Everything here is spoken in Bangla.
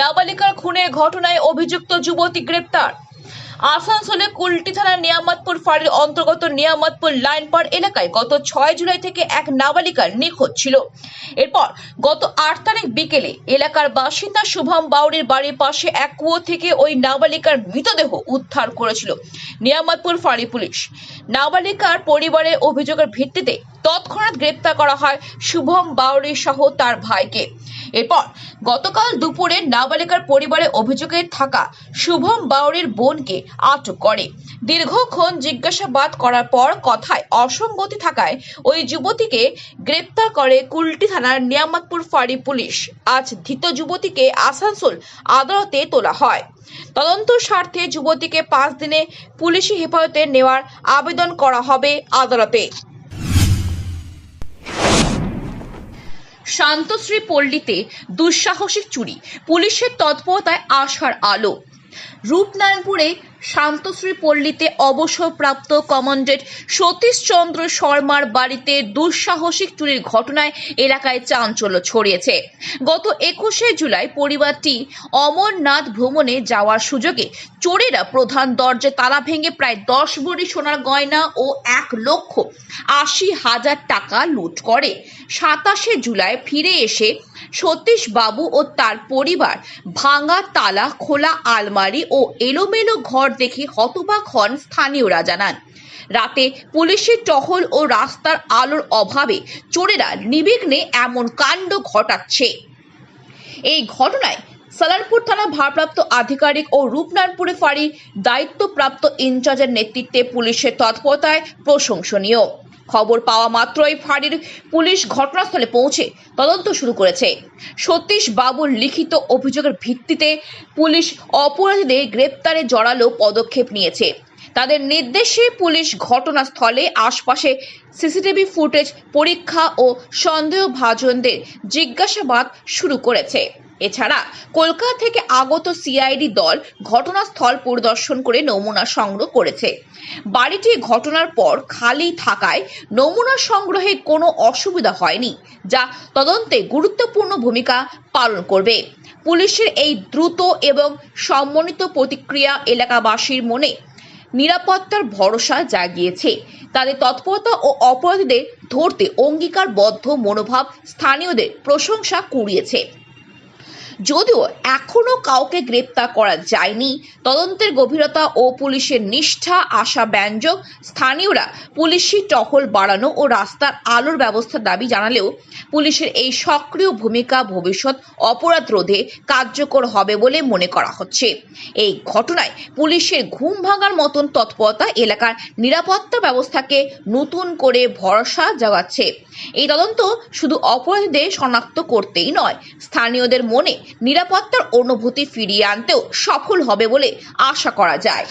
নাবালিকার খুনের ঘটনায় অভিযুক্ত যুবতী গ্রেপ্তার। আসানসোলে কুলটি থানার নিয়ামতপুর ফাঁড়ির অন্তর্গত নিয়ামতপুর লাইন পার এলাকায় গত ছয় জুলাই থেকে এক নাবালিকার নিখোঁজ ছিল। এরপর গত আট তারিখ বিকেলে এলাকার বাসিন্দা শুভম বাউরির বাড়ির পাশে এক কুয়ো থেকে ওই নাবালিকার মৃতদেহ উদ্ধার করেছিল নিয়ামতপুর ফাঁড়ি পুলিশ। নাবালিকার পরিবারের অভিযোগের ভিত্তিতে তৎক্ষণাৎ গ্রেপ্তার করা হয় শুভম বাউরি সহ তার ভাইকে। এরপর গতকাল দুপুরে নাবালিকার পরিবারের অভিযোগে থাকা শুভম বাউরির বোনকে আটক করে। দীর্ঘক্ষণ জিজ্ঞাসাবাদ করার পর কথায় অসঙ্গতি থাকায় ওই যুবতীকে গ্রেপ্তার করে কুলটি থানার নিয়ামতপুর ফাঁড়ি পুলিশ। আজ ধৃত যুবতীকে আসানসোল আদালতে তোলা হয়। তদন্ত স্বার্থে যুবতীকে পাঁচ দিনে পুলিশি হেফাজতে নেওয়ার আবেদন করা হবে আদালতে। শান্তশ্রী পল্লীতে দুঃসাহসিক চুরি। পুলিশের তৎপরতায় আশার আলো। রূপনারায়ণপুরে শান্তশ্রী পল্লীতে অবসরপ্রাপ্ত কমান্ডেন্ট সতীশচন্দ্র শর্মার বাড়িতে দুঃসাহসিক চুরির ঘটনায় এলাকায় চাঞ্চল্য ছড়িয়েছে। গত একুশে জুলাই পরিবারটি অমরনাথ ভ্রমণে যাওয়ার সুযোগে চোরেরা প্রধান দরজায় তালা ভেঙে প্রায় দশ ভরি সোনার গয়না ও এক লক্ষ আশি হাজার টাকা লুট করে। সাতাশে জুলাই ফিরে এসে সতীশ বাবু ও তার পরিবার ভাঙা তালা, খোলা আলমারি ও এলোমেলো ঘর দেখে হতবাক হন স্থানীয়রা জানান। রাতে পুলিশের টহল ও রাস্তার আলোর অভাবে চোরেরা নিবিঘ্নে এমন কাণ্ড ঘটাচ্ছে। এই ঘটনায় সালারপুর থানা ভারপ্রাপ্ত আধিকারিক ও রূপনারায়ণপুরে ফাঁড়ির দায়িত্বপ্রাপ্ত ইনচার্জের নেতৃত্বে পুলিশের তৎপরতায় প্রশংসনীয়। খবর পাওয়া মাত্রই ফাঁড়ির পুলিশ ঘটনাস্থলে পৌঁছে তদন্ত শুরু করেছে। সতীশ বাবুর লিখিত অভিযোগের ভিত্তিতে পুলিশ অপরাধীদের গ্রেপ্তারে জড়ালো পদক্ষেপ নিয়েছে। তাদের নির্দেশে পুলিশ ঘটনাস্থলে আশপাশে সিসিটিভি ফুটেজ, পরীক্ষা ও সন্দেহভাজনদের জিজ্ঞাসাবাদ শুরু করেছে। এছাড়া কলকাতা থেকে আগত সিআইডি দল ঘটনাস্থল পরিদর্শন করে নমুনা সংগ্রহ করেছে। বাড়িটি ঘটনার পর খালি থাকায় নমুনা সংগ্রহে কোনো অসুবিধা হয়নি, যা তদন্তে গুরুত্বপূর্ণ ভূমিকা পালন করবে। পুলিশের এই দ্রুত এবং সম্মানিত প্রতিক্রিয়া এলাকাবাসীর মনে নিরাপত্তার ভরসা জাগিয়েছে। তাদের তৎপরতা ও অপরাধীদের ধরতে অঙ্গীকারবদ্ধ মনোভাব স্থানীয়দের প্রশংসা কুড়িয়েছে। যদিও এখনও কাউকে গ্রেপ্তার করা যায়নি, তদন্তের গভীরতা ও পুলিশের নিষ্ঠা, আশা, ব্যঞ্জক, স্থানীয়রা পুলিশি টহল বাড়ানো ও রাস্তার আলোর ব্যবস্থার দাবি জানালেও পুলিশের এই সক্রিয় ভূমিকা ভবিষ্যৎ অপরাধ রোধে কার্যকর হবে বলে মনে করা হচ্ছে। এই ঘটনায় পুলিশের ঘুম ভাঙার মতন তৎপরতা এলাকার নিরাপত্তা ব্যবস্থাকে নতুন করে ভরসা জাগাচ্ছে। এই তদন্ত শুধু অপরাধীদের শনাক্ত করতেই নয়, স্থানীয়দের মনে নিরাপত্তার অনুভূতি ফিরিয়ে আনতেও সফল হবে বলে আশা করা যায়।